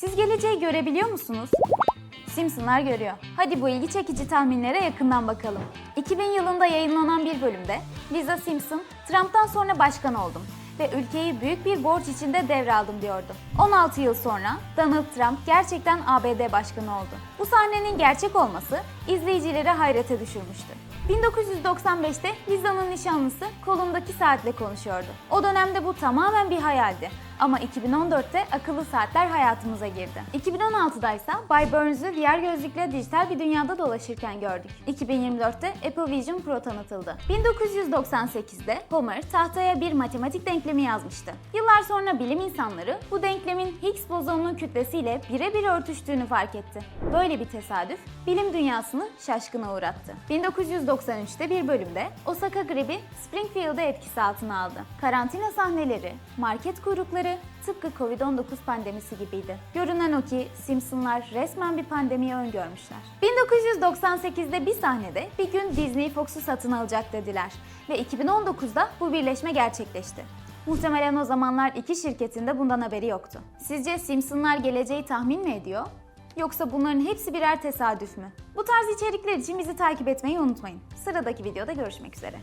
Siz geleceği görebiliyor musunuz? Simpsonlar görüyor. Hadi bu ilgi çekici tahminlere yakından bakalım. 2000 yılında yayınlanan bir bölümde Lisa Simpson, Trump'tan sonra başkan oldum ve ülkeyi büyük bir borç içinde devraldım diyordu. 16 yıl sonra Donald Trump gerçekten ABD başkanı oldu. Bu sahnenin gerçek olması izleyicileri hayrete düşürmüştü. 1995'te Lisa'nın nişanlısı kolundaki saatle konuşuyordu. O dönemde bu tamamen bir hayaldi. Ama 2014'te akıllı saatler hayatımıza girdi. 2016'da ise Bay Burns'ü VR gözlükle dijital bir dünyada dolaşırken gördük. 2024'te Apple Vision Pro tanıtıldı. 1998'de Homer tahtaya bir matematik denklemi yazmıştı. Yıllar sonra bilim insanları bu denklemin Higgs bozonunun kütlesiyle birebir örtüştüğünü fark etti. Böyle bir tesadüf bilim dünyasını şaşkına uğrattı. 1993'te bir bölümde Osaka gribi Springfield'ı etkisi altına aldı. Karantina sahneleri, market kuyrukları tıpkı Covid-19 pandemisi gibiydi. Görünen o ki Simpsonlar resmen bir pandemiyi öngörmüşler. 1998'de bir sahnede bir gün Disney Fox'u satın alacak dediler ve 2019'da bu birleşme gerçekleşti. Muhtemelen o zamanlar iki şirketin de bundan haberi yoktu. Sizce Simpsonlar geleceği tahmin mi ediyor? Yoksa bunların hepsi birer tesadüf mü? Bu tarz içerikler için bizi takip etmeyi unutmayın. Sıradaki videoda görüşmek üzere.